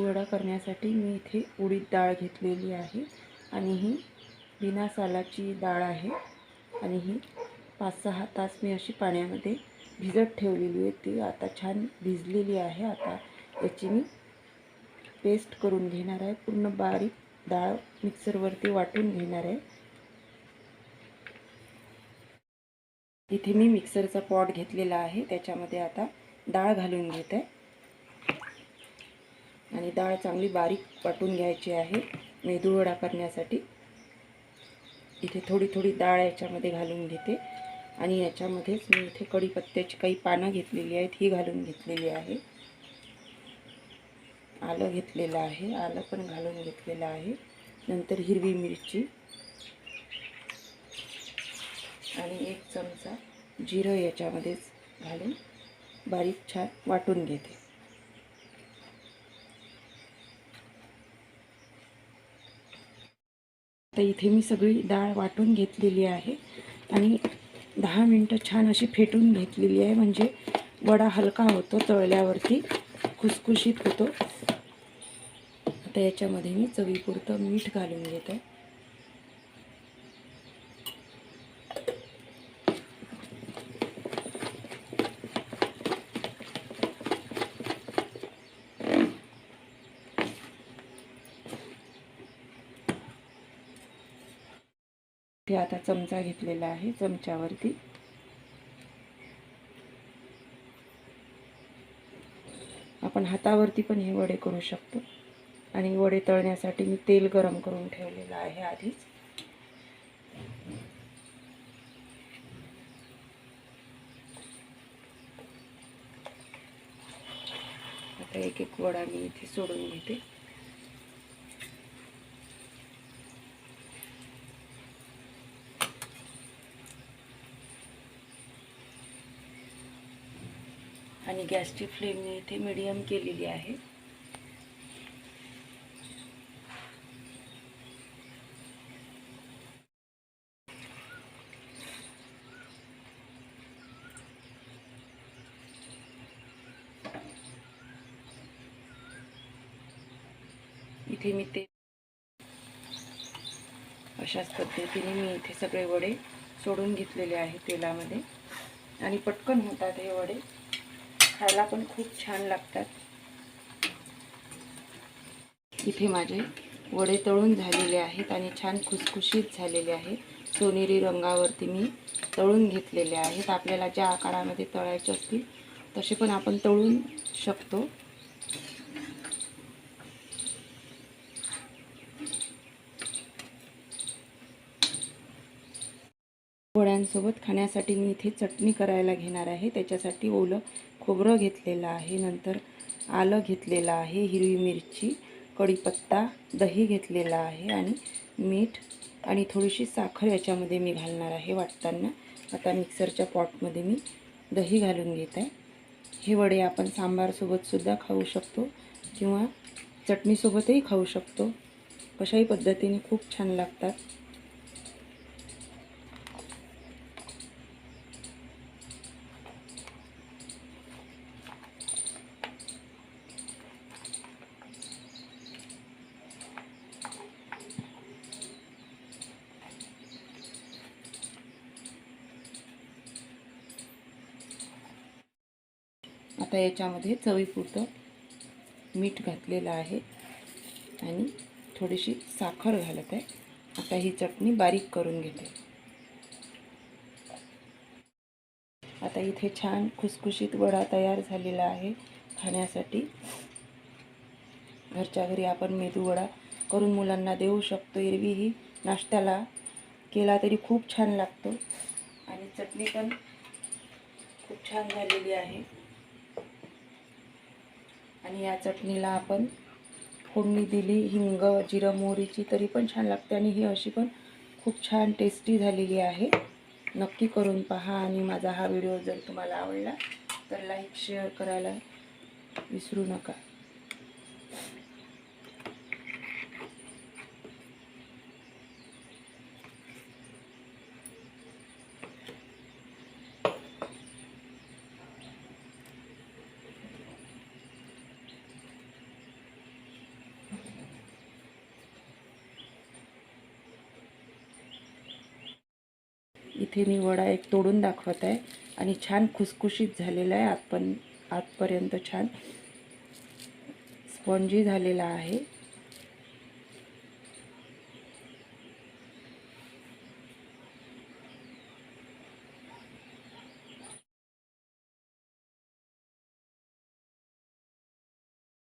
वडा करण्यासाठी मी इथे उडीद डाळ घेतलेली आहे आणि ही बिना सालाची डाळ आहे. आणि ही पाच सहा तास मी अशी पाण्यामध्ये भिजत ठेवलेली आहे. ती आता छान भिजलेली आहे. आता याची मी पेस्ट करून घेणार आहे. पूर्ण बारीक डाळ मिक्सरवरती वाटून घेणार आहे. इथे मी मिक्सरचा पॉट घेतलेला आहे. त्याच्यामध्ये आता डाळ घालून घेत. आहे आणि डाळ चांगली बारीक वाटून घ्यायची आहे मेदूवडा करण्यासाठी. इथे थोडी थोडी डाळ याच्यामध्ये घालून घेते. आणि याच्यामध्येच मी इथे कढीपत्त्याची काही पानं घेतलेली आहेत ही घालून घेतलेली आहे. आलं घेतलेलं आहे आलं पण घालून घेतलेलं आहे. नंतर हिरवी मिरची आणि एक चमचा जिरं याच्यामध्येच घालून बारीक छान वाटून घेते. तर इथे मी सगळी डाळ वाटून घेतलेली आहे. आणि दहा मिनटं छान अशी फेटून घेतलेली आहे. म्हणजे वडा हलका होतो तळल्यावरती खुसखुशीत होतो. आता याच्यामध्ये मी चवीपुरतं मीठ घालून घेत. इथे आता चमचा घेतलेला आहे चमच्यावरती. आपण हातावरती पण हे वडे करू शकतो. आणि वडे तळण्यासाठी मी तेल गरम करून ठेवलेलं आहे आधीच. आता एक एक वडा मी इथे सोडून घेते. आणि गॅसची फ्लेम मी इथे मिडियम केलेली आहे. इथे मी ते अशाच पद्धतीने मी इथे सगळे वडे सोडून घेतलेले आहे तेलामध्ये. आणि पटकन होतात हे वडे. खायला पण खूप छान लागतात. इथे माझे वडे तळून झालेले आहेत आणि छान खुसखुशीत झालेले आहेत. सोनेरी रंगावरती मी तळून घेतलेले आहेत. आपल्याला ज्या आकारामध्ये तळायचे असतील तसे पण आपण तळून शकतो. वड्यांसोबत खाण्यासाठी मी इथे चटणी करायला घेणार आहे. त्याच्यासाठी ओलं खोबरं घेतलेलं आहे नंतर आलं घेतलेलं आहे हिरवी मिरची कढीपत्ता दही घेतलेला आहे आणि मीठ आणि थोडीशी साखर याच्यामध्ये मी घालणार आहे वाटताना. आता मिक्सरच्या पॉटमध्ये मी दही घालून घेत आहे. हे वडे आपण सांबारसोबतसुद्धा खाऊ शकतो किंवा चटणीसोबतही खाऊ शकतो. कशाही पद्धतीने खूप छान लागतात. आता याच्यामध्ये चवीपुरतं मीठ घातलेलं आहे आणि थोडीशी साखर घालत आहे. आता ही चटणी बारीक करून घेते. आता इथे छान खुसखुशीत वडा तयार झालेला आहे. खाण्यासाठी घरच्या घरी आपण मेदू वडा करून मुलांना देऊ शकतो. एरवीही नाश्त्याला केला तरी खूप छान लागतो. आणि चटणी पण खूप छान झालेली आहे. आणि या चटणीला आपण फोडणी दिली हिंग जिरं मोहरीची तरी पण छान लागते आणि ही अशी पण खूप छान टेस्टी झालेली आहे. नक्की करून पहा आणि माझा हा व्हिडिओ जर तुम्हाला आवडला तर लाईक शेअर करायला विसरू नका. इथे मी वडा एक तोडून दाखवत आहे. आणि छान खुसखुशीत झालेला आहे. आतपण आतपर्यंत छान स्पॉन्जी झालेला आहे.